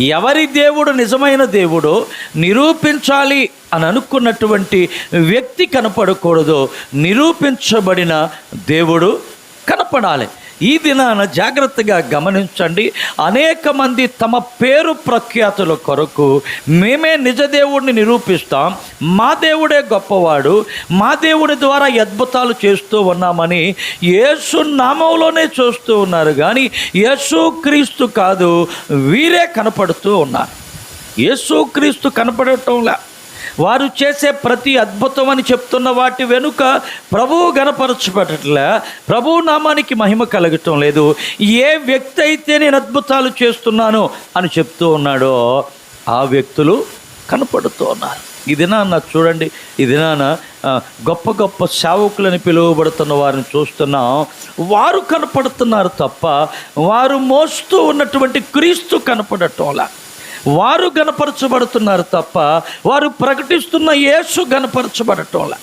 ఎవరి దేవుడు నిజమైన దేవుడు నిరూపించాలి అని అనుకున్నటువంటి వ్యక్తి కనపడకూడదు. నిరూపించబడిన దేవుడు కనపడాలి. ఈ దినాన జాగ్రత్తగా గమనించండి. అనేక మంది తమ పేరు ప్రఖ్యాతుల కొరకు మేమే నిజ దేవుడిని నిరూపిస్తాం. మా దేవుడే గొప్పవాడు. మా దేవుడి ద్వారా అద్భుతాలు చేస్తూ ఉన్నామని యేసు నామంలోనే చూస్తూ ఉన్నారు. కానీ యేసు క్రీస్తు కాదు వీరే కనపడుతూ ఉన్నారు. యేసు క్రీస్తు కనపడటంలా వారు చేసే ప్రతి అద్భుతం అని చెప్తున్న వాటి వెనుక ప్రభువు గనపరచబడట్లే ప్రభు నామానికి మహిమ కలగటం లేదు. ఏ వ్యక్తి అయితే నేను అద్భుతాలు చేస్తున్నాను అని చెప్తూ ఉన్నాడో ఆ వ్యక్తులు కనపడుతూ ఉన్నారు. ఇది నాన్న చూడండి ఇది నాన్న గొప్ప గొప్ప సేవకులని పిలువబడుతున్న వారిని చూస్తున్నాం. వారు కనపడుతున్నారు తప్ప వారు మోస్తూ ఉన్నటువంటి క్రీస్తు కనపడటంలా. వారు గనపరచబడుతున్నారు తప్ప వారు ప్రకటిస్తున్న యేసు గనపరచబడటంలా